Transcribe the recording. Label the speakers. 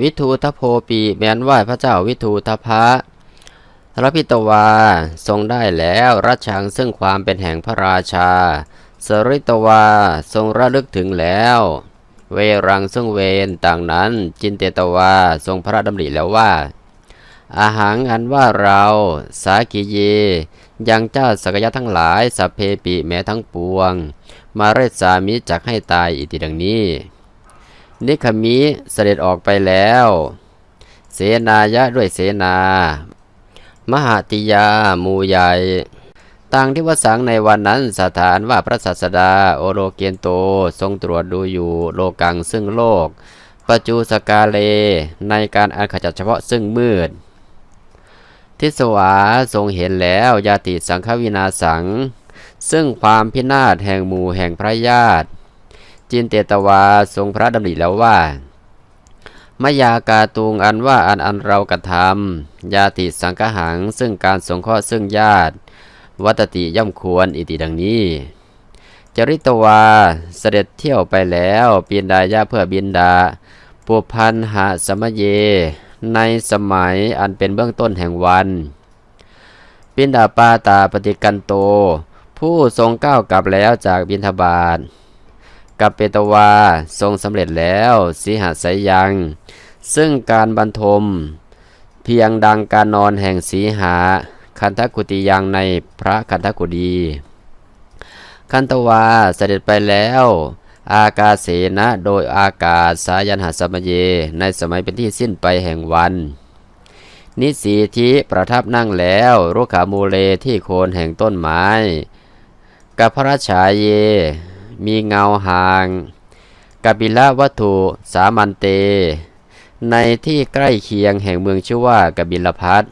Speaker 1: วิทูทโพปีแม้นไหว้พระเจ้าวิทูทพะพระพิตวาทรงได้แล้วรัชชังซึ่งความเป็นแห่งพระราชา สริตวาทรงระลึกถึงแล้ว เวรังซึ่งเวนต่างนั้น จินเตตวาทรงพระดำริแล้วว่า อาหารอันว่าเราสากิเยยังเจ้าสกยะทั้งหลายสัพเพปิแม้ทั้งปวง มาเรศสามิจักให้ตายอิติดังนี้ นิคมิเสด็จออกไปแล้ว เสนายะด้วยเสนา มหาติยามูใหญ่ต่างที่วสังในวันนั้นสถานว่าพระศาสดาโอโลเกียนโตทรงตรวจดูอยู่โลกังซึ่งโลก ปัจจุสกาเล ในการอันขจัดเฉพาะซึ่งมืด ทิสวาทรงเห็นแล้วยาติสังฆวินาสัง ซึ่งความพินาศแห่งหมู่แห่งพระญาติ จินเตตวาทรงพระดำริแล้วว่ามยากาตุงอันว่าอันอันเรากระทำยาติสังฆหังซึ่งการสงเคราะห์ซึ่งญาติ วัตติย่อมควรอิติดังนี้ จริตวาเสด็จเที่ยวไปแล้วปีนดายะเพื่อบินดาปุพันหาสมเย ในสมัยอันเป็นเบื้องต้นแห่งวันปินดาปาตาปฏิกันโต ผู้ทรงก้าวกลับแล้วจากบินทบาท กับเปตวาทรงสำเร็จแล้วสีหาสายยัง ซึ่งการบรรทม เพียงดังการนอนแห่งสีหา คันทกุติยังในพระคันทกุดีคันตวาเสด็จไปแล้ว อากาเสนะโดยอากาศสายันหสมเย ในสมัยเป็นที่สิ้นไปแห่งวัน นิสีทิประทับนั่งแล้วรุขามูเลที่โคนแห่งต้นไม้กับพระราชาเย มีเงาห่างกบิละวัตถุสามันเต ในที่ใกล้เคียงแห่งเมืองชื่อว่ากบิลพัท